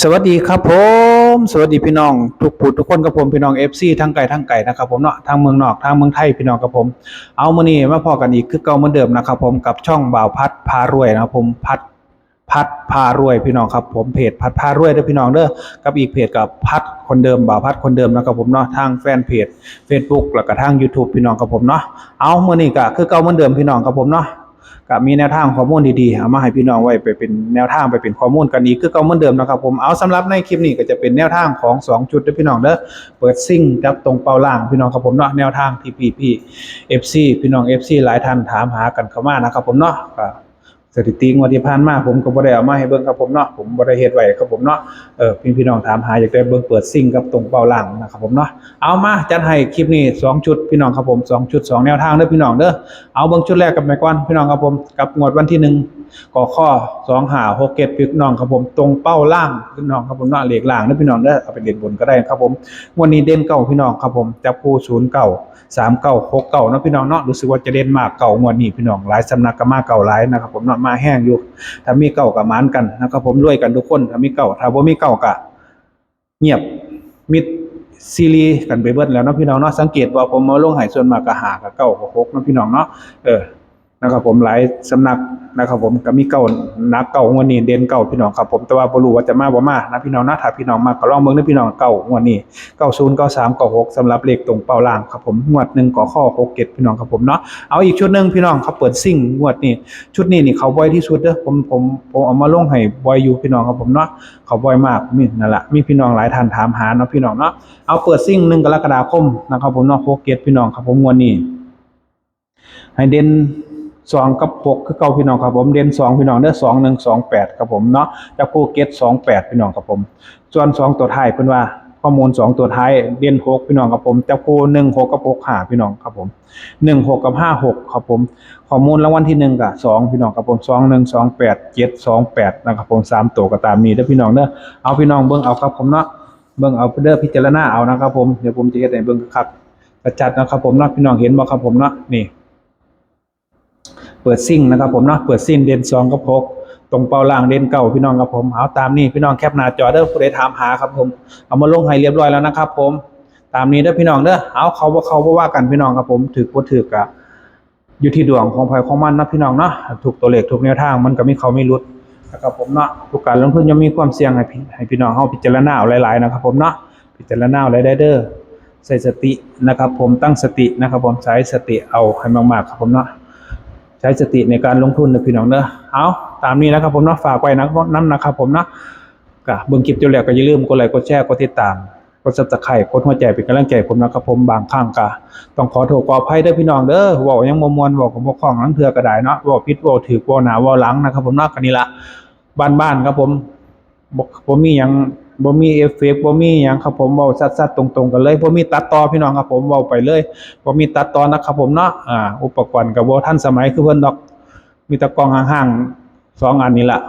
สวัสดีครับผม สวัสดีพี่น้อง ทุกผู้ทุกคนกับผมพี่น้อง FC ทั้งไกลทั้งไกลนะครับผมเนาะทางเมืองนอกทางเมืองไทยพี่น้องกับผม เอามื้อนี้มาพอกันอีกคือเก่าเหมือนเดิมนะครับผมกับช่องบ่าวพัดพารวยนะครับผมพัดพัดพารวยพี่น้องครับผมเพจพัดพารวยเด้อพี่น้องเด้อกับอีกเพจกับพัดคนเดิมบ่าวพัดคนเดิมนะครับผมเนาะทางแฟนเพจ Facebook แล้วก็ทาง YouTube พี่น้องกับผมเนาะเอามื้อนี้ก็คือเก่าเหมือนเดิมพี่น้องกับผมเนาะ ก็มีแนวทางข้อมูลดีๆเอามาให้พี่น้องไว้ไปเป็นแนวทางไปเป็นข้อมูลกันอีกคือเก่าเหมือนเดิมนะครับผมเอาสำหรับในคลิปนี้ก็จะเป็นแนวทางของ 2 จุดเด้อพี่น้องเด้อเปิดซิ่งกับตรงเป้าล่างพี่น้องครับผมเนาะแนวทางที่พี่พี่ FC พี่น้อง FC หลายท่านถามหากันเข้ามานะครับผมเนาะ สถิติงวดที่ผ่านมาผมก็บ่ได้เอามาให้เบิ่งครับผมเนาะผมบ่ได้เฮ็ดไว้ครับผมเนาะเออพี่พี่น้องถามหาอยากได้เบิ่งเปิดซิ่งกับตรงเป้าล่างนะครับผมเนาะเอามาจัดให้คลิปนี้สองชุดพี่น้องครับผมสองชุดสองแนวทางเด้อพี่น้องเด้อเอาเบิ่งชุดแรกกับแม่ก่อนพี่น้องครับผมกับงวดวันที่หนึ่ง กอข้อสองหาหกเกตพี่น้องครับผมตรงเป้าล่างพี่น้องครับผมเนาะเหล็กล่างนะพี่น้องเด้เอาไปเด่นบนก็ได้ครับผมวันนี้เด่นเก่าพี่น้องครับผมจับคู่ศูนย์เก่าสามเก่าหกเก่านะพี่น้องเนาะรู้สึกว่าจะเด่นมากเก่างวดนี้พี่น้องหลายสำนักก็มาเก่าหลายนะครับผมเนาะมาแห้งอยู่ถ้ามีเก่ากับมานกันนะครับผมรวยกันทุกคนถ้ามีเก่าถ้าบ่มีเก่าก็เงียบมิดซีรีส์กันไปเบิดแล้วนะพี่น้องเนาะสังเกตว่าผมมาลงหายส่วนมากก็หากับเก้ากับหกนะพี่น้องเนาะเออ นะครับผมหลายสำนักนะครับผมก็มีเก้านักเก้างวดนี้เด่นเก้าพี่น้องครับผมแต่ว่าบรูว่าจะมาบ่มานะพี่น้องนะถ้าพี่น้องมาก็ลองเบิ่งเด้อพี่น้องเก้างวดนี้เก้าศูนย์เก้าสามเก้าหกสำหรับเลขตรงเป้าล่างครับผมงวดหนึ่งก่อข้อหกเจ็ดพี่น้องครับผมเนาะเอาอีกชุดหนึ่งพี่น้องเขาเปิดซิ่งงวดนี้ชุดนี้นี่เขาบ่อยที่สุดเด้อผมผมผมเอามาลงให้บ่อยอยู่พี่น้องครับผมเนาะเขาบ่อยมากมีนั่นแหละมีพี่น้องหลายท่านถามหาเนาะพี่น้องเนาะเอาเปิดซิ่งหนึ่งกรกฎาคมนะครับผมเนาะโฟเกตพี่น้องครับผมงวันนี้ให้เด่น สองกับหกคือเก่าพี่น้องครับผมเด่นสองพี่น้องเด้อสองหนึ่งสองแปดครับผมเนาะจะโฟเกตสองแปดพี่น้องครับผม ส่วนสองตัวท้ายเพิ่นว่าข้อมูลสองตัวท้ายเด่นหกพี่น้องครับผมจะโฟหนึ่งหกกับหกห้าพี่น้องครับผมหนึ่งหกกับห้าหกครับผมข้อมูลรางวัลที่หนึ่งกับสองพี่น้องครับผมสองหนึ่งสองแปดเจ็ดสองแปดนะครับผมสามตัวก็ตามนี้เด้อพี่น้องเด้อเอาพี่น้องเบิ่งเอาครับผมเนาะเบิ่งเอาเด้อพิจารณาเอานะครับผมเดี๋ยวผมจะเฮ็ดให้เบิ่งคักๆกระจัดนะครับผมเนาะพี่น้องเห็นบ่ครับผมเนาะนี่ เปิดซิ่งนะครับผมเนาะเปิดซิ่งเด่นสองกับหกตรงเป้าล่างเด่นเก้าพี่น้องครับผมเอาตามนี้พี่น้องแคปหน้าจอเด้อผู้ใดถามหาครับผมเอามาลงให้เรียบร้อยแล้วนะครับผมตามนี้เด้อพี่น้องเด้อเอาเขาบ่เขาบ่ว่ากันพี่น้องครับผมถือบ่ถือกะอยู่ที่ดวงของไผของมันนะพี่น้องเนาะถูกตัวเลขถูกแนวทางมันก็มีเขาไมีรุดนะครับผมเนาะทุกการลงทุนย่อมมีความเสี่ยงให้พี่ให้พี่น้องเฮาพิจารณาเอาหลายๆนะครับผมเนาะพิจารณาเอาหลายๆเด้อใส่สตินะครับผมตั้งสตินะครับผมใช้สติเอาให้มากๆครับผมเนาะ ใช้สติในการลงทุนนะพี่น้องเด้อเอาตามนี้นะครับผมเนาะฝากไว้นะนั่นนะครับผมเนาะก็เบิ่งคลิปจบแล้วก็อย่าลืมกดไลค์กดแชร์กดติดตามกด Subscribe กดหัวใจเป็นกำลังใจผมนะครับผมบางครั้งก็ต้องขอโทษขออภัยด้อพี่น้องเด้อเว้ายังบ่ม่วนเว้าก็บ่คล่องลังเทื่อก็ได้เนาะเว้าผิดเว้าถูกเว้าหนาเว้าหลังนะครับผมเนาะก็นี่ละบ้านๆครับผมบ่บ่มียัง บ่มีเอฟเฟกต์บ่มีหยังครับผมเว้าสัดๆตรงๆกันเลยบ่มีตัดต่อพี่น้องครับผมเว้าไปเลยบ่มีตัดต่อนะครับผมเนาะอ่าอุปกรณ์ก็บ่ทันสมัยคือเพิ่นดอก มีต่กล้องห่างๆสองอันนี้ละ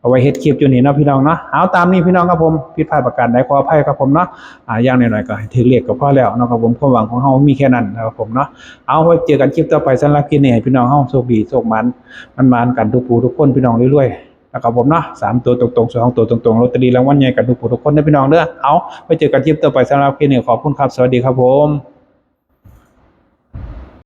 เอาไว้เฮ็ดคลิปอยู่นี่เนาะพี่น้องเนาะเอาตามนี้พี่น้องครับผมผิดพลาดประการใดขออภัยครับผมเนาะอ่าอย่างน้อยๆก็ถือเลขก็พอแล้วเนาะครับผมความหวังของเฮามีแค่นั้นนะครับผมเนาะเอาไว้เจอกันคลิปต่อไปสำหรับคลิปนี้ให้พี่น้องเฮาโชคดีโชคมันมันๆกันทุกผู้ทุกคนพี่น้องเรวยๆ นะครับผมเนาะสามตัวตรงๆสองตัวตรงๆลอตเตอรี่รางวัลใหญ่กันทุกผู้ทุกคนนะพี่น้องเด้อเอาไปเจอกันคลิปต่อไปสำหรับคลิปนี้ขอบคุณครับสวัสดีครับผม